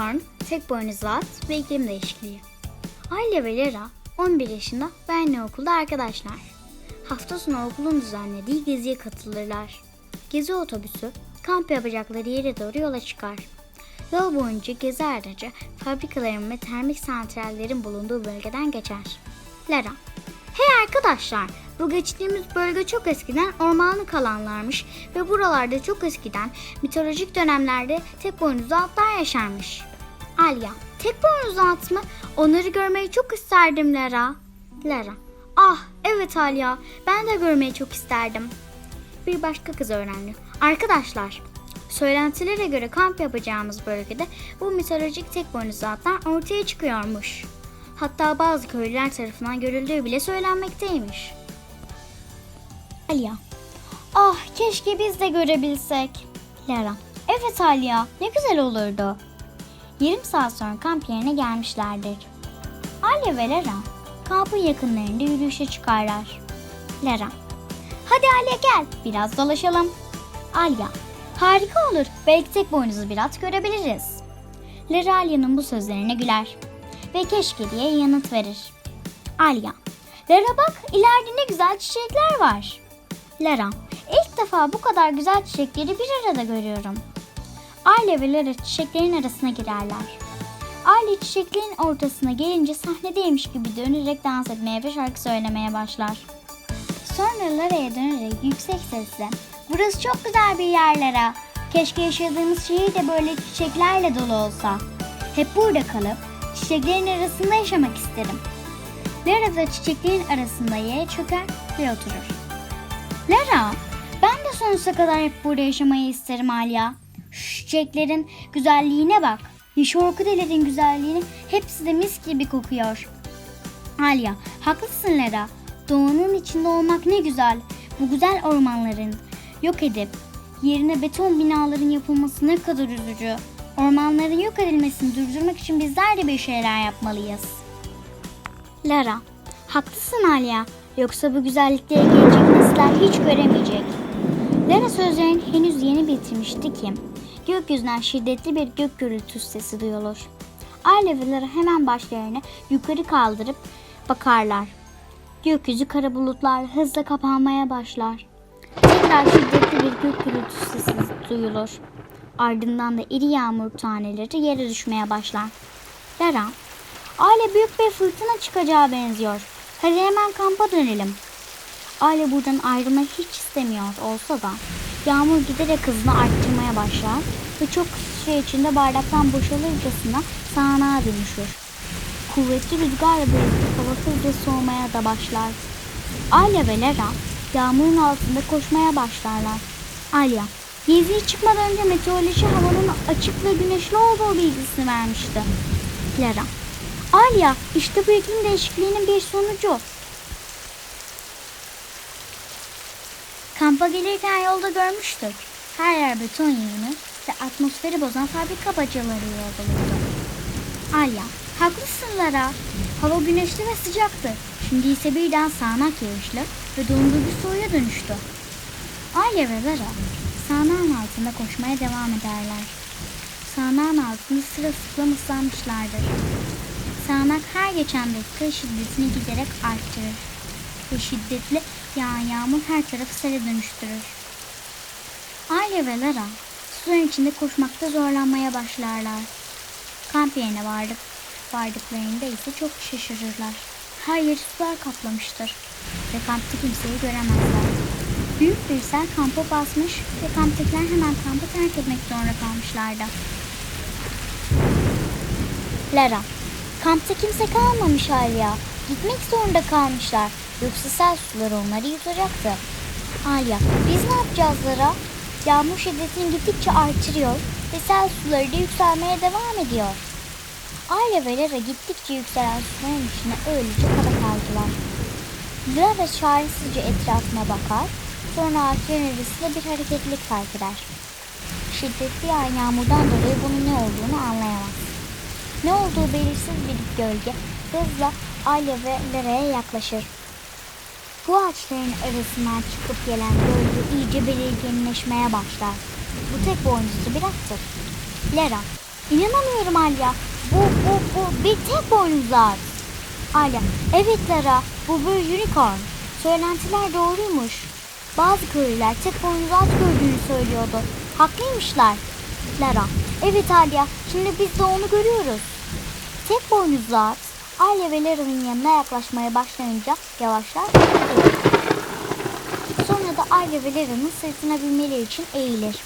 unicorn, tek boynuzlu at ve iklim değişikliği. Ayla ve Lera 11 yaşında ve aynı okulda arkadaşlar. Hafta sonu okulun düzenlediği geziye katılırlar. Gezi otobüsü kamp yapacakları yere doğru yola çıkar. Yol boyunca gezi aracı fabrikaların ve termik santrallerin bulunduğu bölgeden geçer. Lara Hey arkadaşlar, bu geçtiğimiz bölge çok eskiden ormanlık alanlarmış ve buralarda çok eskiden mitolojik dönemlerde tek boynuzlu atlar yaşarmış. Alya, tek boynuzlu at mı? Onları görmeyi çok isterdim Lara. Lara, ah evet Alya, ben de görmeyi çok isterdim. Bir başka kız öğrendi. Arkadaşlar, söylentilere göre kamp yapacağımız bölgede bu mitolojik tek boynuzlu atlar ortaya çıkıyormuş. Hatta bazı köylüler tarafından görüldüğü bile söylenmekteymiş. Aliya. Ah keşke biz de görebilsek. Lara. Evet Aliya ne güzel olurdu. Yarım saat sonra kamp yerine gelmişlerdir. Alya ve Lara kampın yakınlarında yürüyüşe çıkarlar. Lara. Hadi Alya gel biraz dolaşalım. Alya. Harika olur. Belki tek boynuzlu bir at görebiliriz. Lara Alya'nın bu sözlerine güler ve keşke diye yanıt verir. Alya. Lara bak ileride ne güzel çiçekler var. Lara. ilk defa bu kadar güzel çiçekleri bir arada görüyorum. Alya ve Lara çiçeklerin arasına girerler. Alya çiçeklerin ortasına gelince sahnedeymiş gibi dönerek dans etmeye ve şarkı söylemeye başlar. Sonra Lara'ya dönerek yüksek sesle Burası çok güzel bir yer Lara. Keşke yaşadığımız şehir de böyle çiçeklerle dolu olsa. Hep burada kalıp çiçeklerin arasında yaşamak isterim. Lara da çiçeklerin arasında yere çöker ve oturur. Lara, ben de sonsuza kadar hep burada yaşamayı isterim Alya. Şu çiçeklerin güzelliğine bak. Yeşil orkidelerin güzelliğini hepsi de mis gibi kokuyor. Alya, haklısın Lara. Doğanın içinde olmak ne güzel. Bu güzel ormanların yok edip yerine beton binaların yapılması ne kadar üzücü. Ormanların yok edilmesini durdurmak için bizler de bir şeyler yapmalıyız. Lara, haklısın Alya. Yoksa bu güzellikleri gelecek nesiller hiç göremeyecek. Lara sözlerini henüz yeni bitirmişti ki gökyüzünden şiddetli bir gök gürültüsü sesi duyulur. Lara hemen başlarını yukarı kaldırıp bakarlar. Gökyüzü kara bulutlar hızla kapanmaya başlar. Tekrar şiddetli bir gök gürültüsü sesi duyulur. Ardından da iri yağmur taneleri yere düşmeye başlar. Lara, aile büyük bir fırtına çıkacağı benziyor. Hadi hemen kampa dönelim. Aile buradan ayrılmayı hiç istemiyor olsa da yağmur giderek hızını arttırmaya başlar ve çok kısa süre içinde bardaktan boşalırcasına sağanağa dönüşür. Kuvvetli rüzgarla birlikte hava hızla soğumaya da başlar. Alya ve Lara yağmurun altında koşmaya başlarlar. Alya, geziye çıkmadan önce meteoroloji havanın açık ve güneşli olduğu bilgisini vermişti. Lara, Alya, işte bu iklim değişikliğinin bir sonucu. Kampa gelirken yolda görmüştük. Her yer beton yığını ve atmosferi bozan fabrika bacaları doluydu. Alya, haklısın Lara. Hava güneşli ve sıcaktı. Şimdi ise birden sağanak yağışlı ve dondurucu soğuğa dönüştü. Alya ve Lara sağanağın altında koşmaya devam ederler. Sağanağın altında sırılsıklam ıslanmışlardır. Sağanak her geçen dakika şiddetini giderek arttırır ve şiddetli yağan yağmur her tarafı sele dönüştürür. Alya ve Lara suyun içinde koşmakta zorlanmaya başlarlar. Kamp yerine vardık, vardıklarında ise çok şaşırırlar. Her yeri sular kaplamıştır ve kampta kimseyi göremezler. Büyük bir sel kampa basmış ve kamptakiler hemen kampı terk etmek zorunda kalmışlardı. Lara, kampta kimse kalmamış Alya. Gitmek zorunda kalmışlar. Yoksa sel suları onları yutacaktı. Alya, biz ne yapacağız Lara? Yağmur şiddetini gittikçe artırıyor ve sel suları da yükselmeye devam ediyor. Aile ve Lara gittikçe yükselen suların içine öylece kala kaldılar. Lara çaresizce etrafına bakar, sonra ağaçların arasında bir hareketlilik fark eder. Şiddetli yağan yağmurdan dolayı bunun ne olduğunu anlayamaz. Ne olduğu belirsiz bir gölge hızla Lara'ya yaklaşır. Bu ağaçların arasından çıkıp gelen gölge iyice belirginleşmeye başlar. Bu tek boynuzlu bir attır. Lara, İnanamıyorum Alya. Bu, bu, bu bir tek boynuzlu at. Alya, evet Lara, bu bir unicorn. Söylentiler doğruymuş. Bazı köylüler tek boynuzlu at gördüğünü söylüyordu. Haklıymışlar. Lara, evet Alya, şimdi biz de onu görüyoruz. Tek boynuzlu at, Alya ve Lara'nın yanına yaklaşmaya başlayınca yavaşlar. Sonra da Alya ve Lara'nın sırtına binmeleri için eğilir.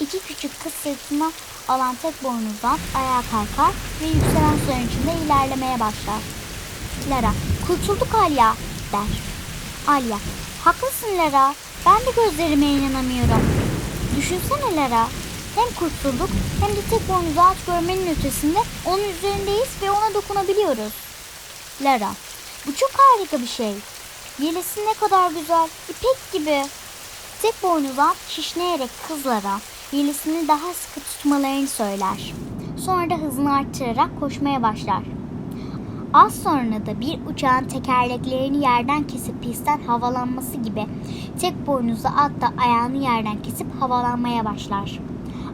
İki küçük kız sırtına alan tek boynuzlu at ayağa kalkar ve yükselen suyun içinde ilerlemeye başlar. Lara, kurtulduk Alya der. Alya, haklısın Lara. Ben de gözlerime inanamıyorum. Düşünsene Lara. Hem kurtulduk hem de tek boynuzlu at görmenin ötesinde onun üzerindeyiz ve ona dokunabiliyoruz. Lara, bu çok harika bir şey. Yelesi ne kadar güzel, ipek gibi. Tek boynuzlu at şişneyerek kızlara yelesini daha sıkı tutmalarını söyler. Sonra da hızını arttırarak koşmaya başlar. Az sonra da bir uçağın tekerleklerini yerden kesip pistten havalanması gibi tek boynuzlu at da ayağını yerden kesip havalanmaya başlar.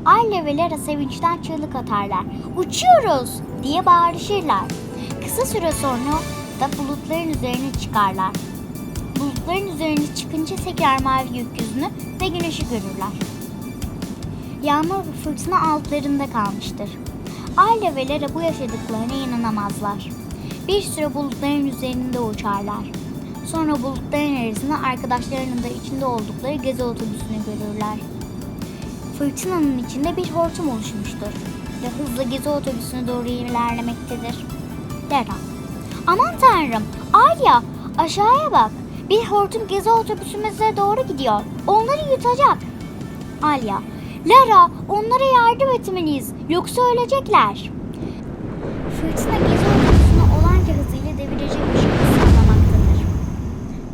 Ayla ve Lara sevinçten çığlık atarlar. Uçuyoruz diye bağırışırlar. Kısa süre sonra da bulutların üzerine çıkarlar. Bulutların üzerine çıkınca tekrar mavi gökyüzünü ve güneşi görürler. Yağmur ve fırtına altlarında kalmıştır. Ayla ve Lara bu yaşadıklarına inanamazlar. Bir süre bulutların üzerinde uçarlar. Sonra bulutların arasında arkadaşlarının da içinde oldukları gezi otobüsünü görürler. Fırtınanın içinde bir hortum oluşmuştur ve hızla gezi otobüsüne doğru ilerlemektedir. Lara. Aman tanrım, Alya aşağıya bak. Bir hortum gezi otobüsümüze doğru gidiyor. Onları yutacak. Alya. Lara onlara yardım etmeliyiz. Yoksa ölecekler. Fırtına gezi otobüsünü olanca hızıyla devirecekmiş gibi sallamaktadır.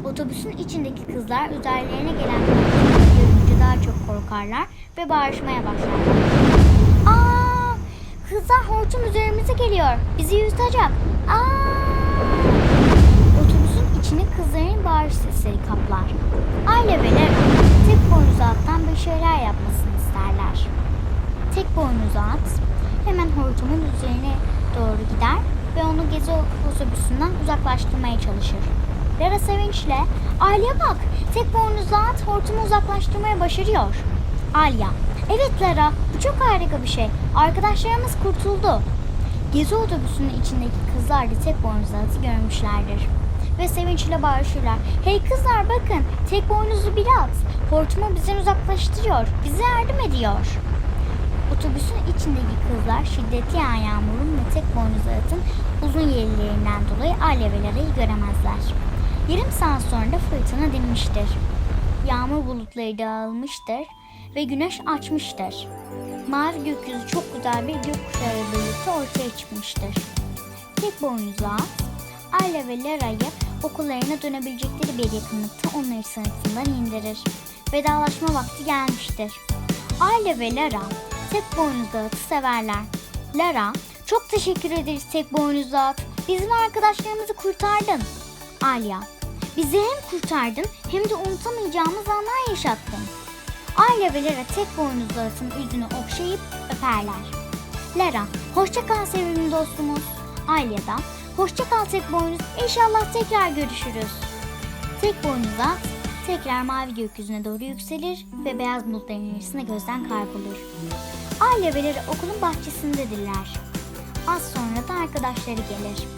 Otobüsün içindeki kızlar üzerlerine gelen görünce daha çok korkarlar ve bağırışmaya başlarlar. Aa! Kızlar hortum üzerimize geliyor. Bizi yutacak. Aa! Otobüsün içini kızların bağırış sesleri kaplar. Ayla ve tek boynuzlu attan bir şeyler yapmasını isterler. Tek boynuzlu at hemen hortumun üzerine doğru gider ve onu gezi otobüsünden uzaklaştırmaya çalışır. Lara sevinçle Alya bak tek boynuzlu at hortumu uzaklaştırmaya başarıyor. Alya evet Lara bu çok harika bir şey. Arkadaşlarımız kurtuldu. Gezi otobüsünün içindeki kızlar da tek boynuzlu atı görmüşlerdir. Ve sevinçle bağırışırlar. Hey kızlar bakın tek boynuzlu bir at. Hortumu bizden uzaklaştırıyor. Bize yardım ediyor. Otobüsün içindeki kızlar şiddetli yağan yağmurun ve tek boynuzlu atın uzun yellerinden dolayı Alya ve Lara'yı göremezler. Yarım saat sonra da fırtına dinmiştir. Yağmur bulutları dağılmıştır ve güneş açmıştır. Mavi gökyüzü çok güzel bir gökkuşağı birlikte ortaya çıkmıştır. Tek boynuzlu at, Ayla ve Lara'yı okullarına dönebilecekleri bir yakınlıkta onları sınıfından indirir. Vedalaşma vakti gelmiştir. Ayla ve Lara tek boynuzlu atı severler. Lara, çok teşekkür ederiz tek boynuzlu at. Bizim arkadaşlarımızı kurtardın. Alya, bizi hem kurtardın hem de unutamayacağımız anlar yaşattın. Ayla ve Lara tek boynuzlu atın yüzünü okşayıp öperler. Lara, hoşça kal sevimli dostumuz. Ayla da, hoşça kal tek boynuz, İnşallah tekrar görüşürüz. Tek boynuz at, tekrar mavi gökyüzüne doğru yükselir ve beyaz bulutların arasında gözden kaybolur. Ayla ve Lara okulun bahçesindedirler. Az sonra da arkadaşları gelir.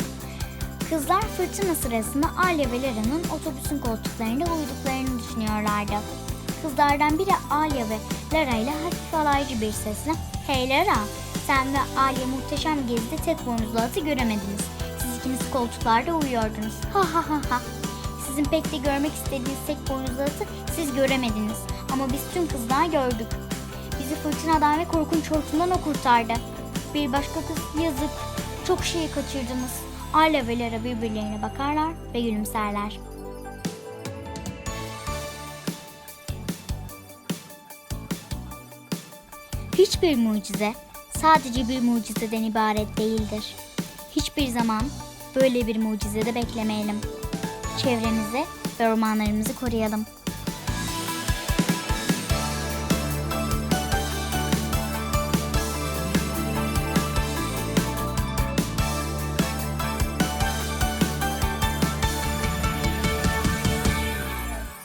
Kızlar fırtına sırasında Alya ve Lara'nın otobüsün koltuklarında uyuduklarını düşünüyorlardı. Kızlardan biri Alya ve Lara ile hafif alaycı bir sesle ''Hey Lara, sen ve Alya muhteşem gezide tek boynuzlu atı göremediniz. Siz ikiniz koltuklarda uyuyordunuz. Ha ha ha ha. Sizin pek de görmek istediğiniz tek boynuzlu atı siz göremediniz. Ama biz tüm kızlar gördük. Bizi fırtınadan ve korkunç hortumdan o kurtardı. Bir başka kız yazık. Çok şeyi kaçırdınız. Ayla ve Lara birbirlerine bakarlar ve gülümserler. Hiçbir mucize sadece bir mucizeden ibaret değildir. Hiçbir zaman böyle bir mucize de beklemeyelim. Çevremizi ve ormanlarımızı koruyalım.